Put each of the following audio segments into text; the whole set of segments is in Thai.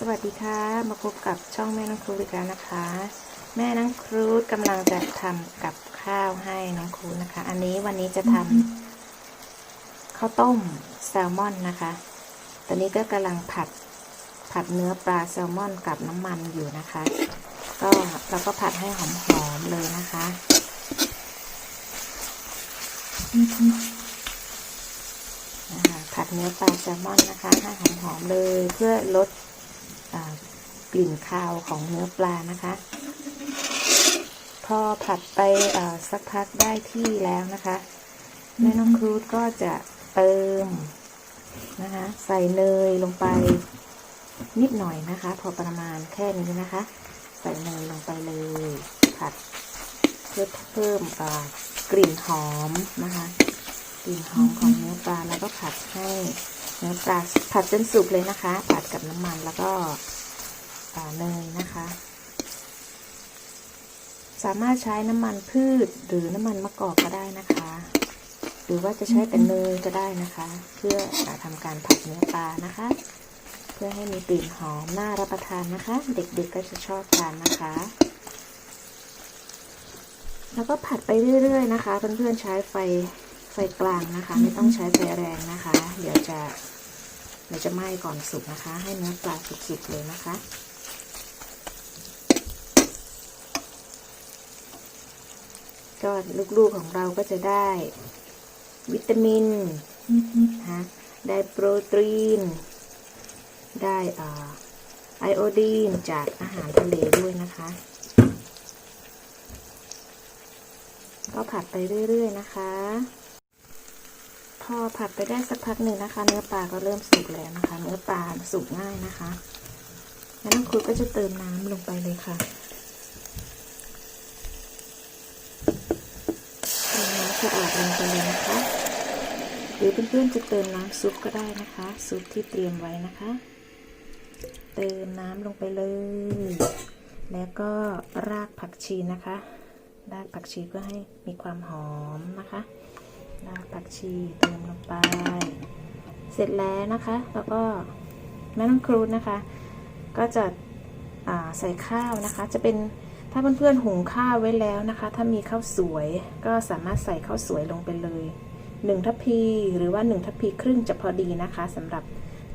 สวัสดีค่ะ มาพบกับช่องแม่น้องครูอีกแล้วนะคะ แม่น้องครูกำลังจะทำกับข้าวให้น้องครูนะคะ อันนี้วันนี้จะทำข้าวต้มแซลมอนนะคะ ตอนนี้ก็กำลังผัดผัดเนื้อปลาแซลมอนกับน้ำมันอยู่นะคะ ก็เราก็ผัดให้หอมๆเลยนะคะผัดเนื้อปลาแซลมอนนะคะให้หอมๆเลยเพื่อลด กลิ่นคาวของเนื้อปลานะคะ พอผัดไปสักพักได้ที่แล้วนะคะแม่น้องครูดก็จะเติมนะคะ ใส่เนยลงไปนิดหน่อยนะคะ พอประมาณแค่นี้นะคะ ใส่เนยลงไปเลย ผัดเพื่อเพิ่มกลิ่นหอมนะคะ กลิ่นหอมของเนื้อปลาแล้วก็ผัดให้ นื้อปลาผัดจนสุกเลยนะคะ ผัดกับน้ำมันแล้วก็เนยนะคะ สามารถใช้น้ำมันพืชหรือน้ำมันมะกอกก็ได้นะคะ หรือว่าจะใช้แต่เนยก็ได้นะคะ เพื่ออาทำการผัดเนื้อปลานะคะ เพื่อให้มีกลิ่นหอมน่ารับประทานนะคะ เด็กๆก็จะชอบทานนะคะ แล้วก็ผัดไปเรื่อยๆนะคะ เพื่อนๆใช้ไฟ ไฟกลางนะคะ ไม่ต้องใช้ไฟแรงนะคะ เดี๋ยวจะเดี๋ยวจะไหม้ก่อนสุกนะคะ ให้เนื้อปลาสุกๆเลยนะคะก็ลูกๆของเราก็จะได้ วิตามินนะคะได้โปรตีน ได้อ่าไอโอดีนจากอาหารทะเลด้วยนะคะ ก็ผัดไปเรื่อยๆนะคะ พอผัดไปได้สักพักหนึ่งนะคะ เนื้อปลาก็เริ่มสุกแล้วนะคะ เนื้อปลาสุกง่ายนะคะแล้วน้องครูก็จะเติมน้ำลงไปเลยค่ะเติมน้ำสะอาดลงไปเลยนะคะ หรือเพื่อนๆจะเติมน้ำซุปก็ได้นะคะ ซุปที่เตรียมไว้นะคะ เติมน้ำลงไปเลย แล้วก็รากผักชีนะคะ รากผักชีเพื่อให้มีความหอมนะคะ รากผักชีเติมลงไป เสร็จแล้วนะคะ แล้วก็แม่น้องครูดนะคะ ก็จะใส่ข้าวนะคะ จะเป็นถ้าเพื่อนๆหุงข้าวไว้แล้วนะคะ ถ้ามีข้าวสวยก็สามารถใส่ข้าวสวยลงไปเลยหนึ่งทัพพีหรือว่าหนึ่งทัพพีครึ่งจะพอดีนะคะสำหรับ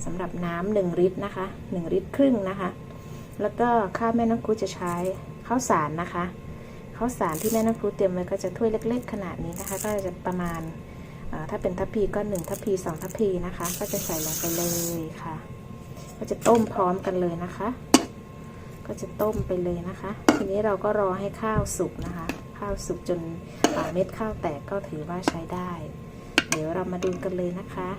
สำหรับน้ำหนึ่งลิตรนะคะหนึ่งลิตรครึ่งนะคะ แล้วก็ข้าวแม่น้องครูจะใช้ข้าวสารนะคะ ข้าวสารที่แม่น้องครูเตรียมไว้ก็จะถ้วยเล็ก ๆ ขนาดนี้นะคะ ก็จะประมาณถ้าเป็นทัพพีก็1ทัพพี2ทัพพีนะคะ ก็จะใส่ลงไปเลยค่ะ ก็จะต้มพร้อมกันเลยนะคะ ก็จะต้มไปเลยนะคะ ทีนี้เราก็รอให้ข้าวสุกนะคะ ข้าวสุกจนเม็ดข้าวแตกก็ถือว่าใช้ได้ เดี๋ยวเรามาดูกันเลยนะคะ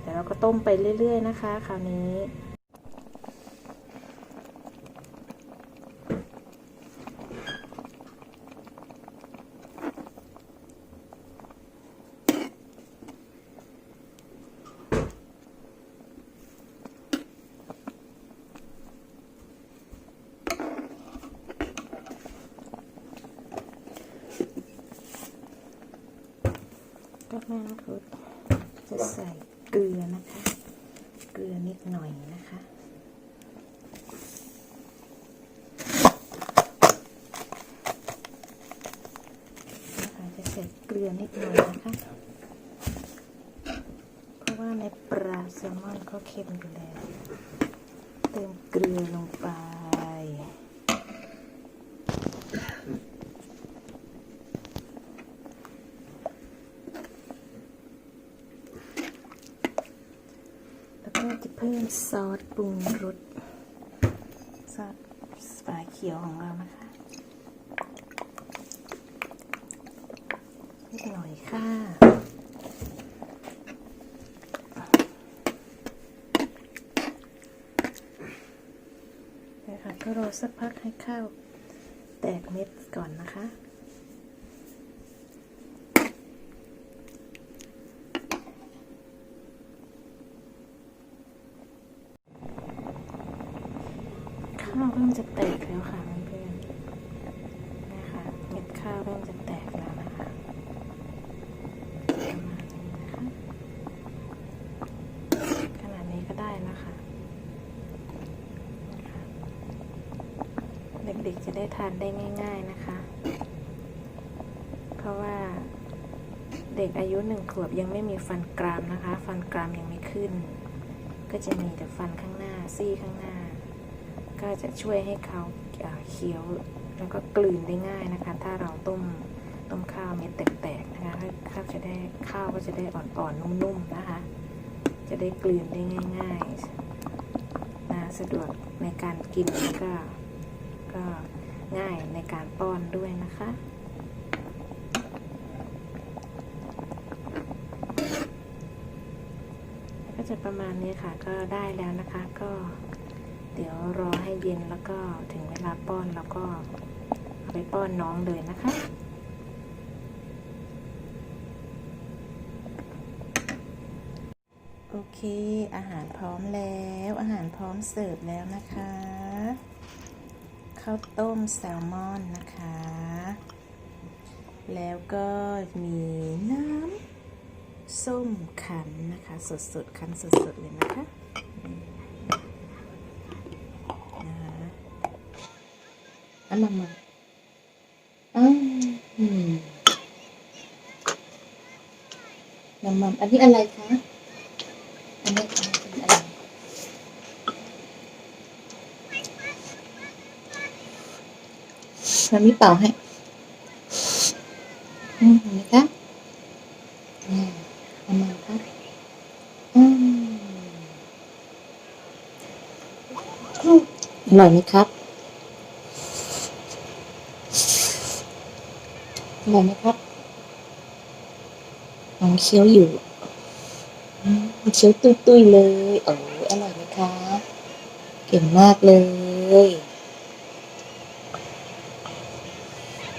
เดี๋ยวเราก็ต้มไปเรื่อย ๆ นะคะ คราวนี้ ก็แม่น้องครุฑจะใส่เกลือนะคะ เกลือนิดหน่อยนะคะนะคะจะใส่เกลือนิดหน่อยนะคะ เพราะว่าในปลาแซลมอนเขาเค็มอยู่แล้ว เติมเกลือลงไป แล้วก็จะเพิ่ม ซอสปรุงรสซอสสปาเขียวของเรานะคะนิดหน่อยค่ะ นะคะก็รอสักพักให้ข้าวแตกเม็ดก่อนนะคะ ข้าวเริ่มจะแตกแล้วค่ะเพื่อนๆนะคะเม็ดข้าวเริ่มจะแตกแล้วนะคะประมาณนี้นะคะขนาดนี้ก็ได้นะคะเด็กๆจะได้ทานได้ง่าย ๆนะคะ เพราะว่าเด็กอายุหนึ่งขวบยังไม่มีฟันกรามนะคะ ฟันกรามยังไม่ขึ้น ก็จะมีแต่ฟันข้างหน้าซี่ข้างหน้า ก็จะช่วยให้เขาเคี้ยวแล้วก็กลืนได้ง่ายนะคะ ถ้าเราต้มต้มข้าวเม็ดแตกๆนะคะข้าวจะได้ข้าวก็จะได้อ่อนๆนุ่มๆนะคะ จะได้กลืนได้ง่ายๆนะสะดวกในการกินแล้วก็ก็ง่ายในการป้อนด้วยนะคะก็จะประมาณนี้ค่ะก็ได้แล้วนะคะก็ เดี๋ยวรอให้เย็นแล้วก็ถึงเวลาป้อนแล้วก็เอาไปป้อนน้องเลยนะคะโอเค อาหารพร้อมแล้ว อาหารพร้อมเสิร์ฟแล้วนะคะข้าวต้มแซลมอนนะคะ แล้วก็มีน้ำส้มขันนะคะ สดๆ คั้นสดๆ เลยนะคะ อันนั้นมาอืมน้ำมันอันนี้อะไรคะ อันนี้อันนี้เป็นอะไรมันมีเป่าให้ อืมเห็นไหมคะนี่เอามาครับอืมอร่อยไหมครับ อร่อยไหมครับน้องเคี้ยวอยู่เคี้ยวตุ้ยๆเลยโอ้อร่อยไหมคะ เก่งมากเลย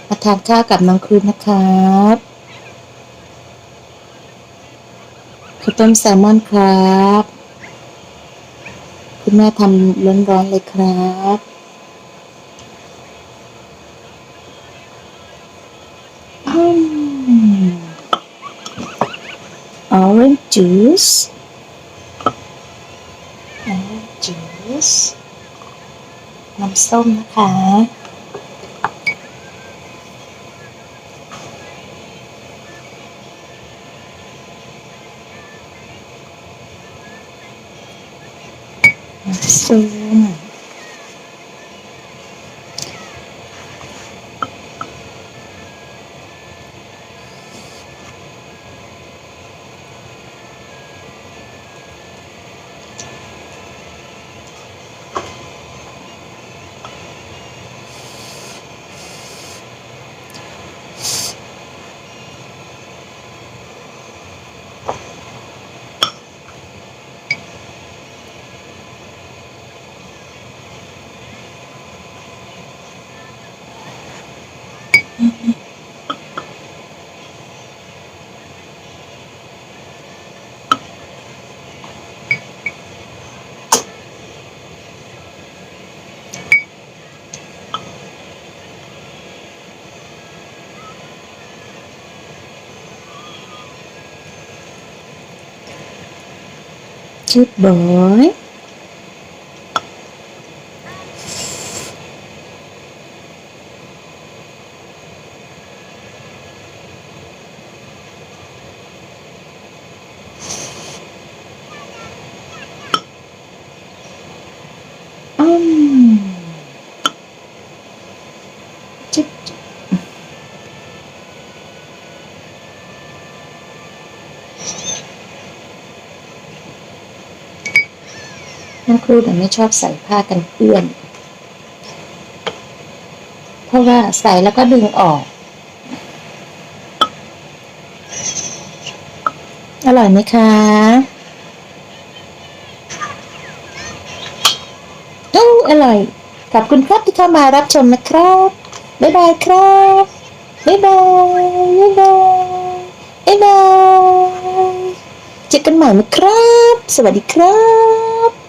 มาทานข้าวกับน้องครูนะครับข้าวต้มแซลมอนครับ คุณแม่ทำร้อนๆเลยครับ อืม orange juice orange juice น้ำส้มนะคะ น้ำส้ม ชุดบอยอืมจุ๊บจุ๊บ น้องครูแต่ไม่ชอบใส่ผ้ากันเปื้อน เพราะว่าใส่แล้วก็ดึงออก อร่อยไหมคะโอ้อร่อย ขอบคุณครับที่เข้ามารับชมนะครับ บ๊ายบายครับ บ๊ายบาย บ๊ายบาย บ๊ายบาย เจอกันใหม่นะครับ สวัสดีครับ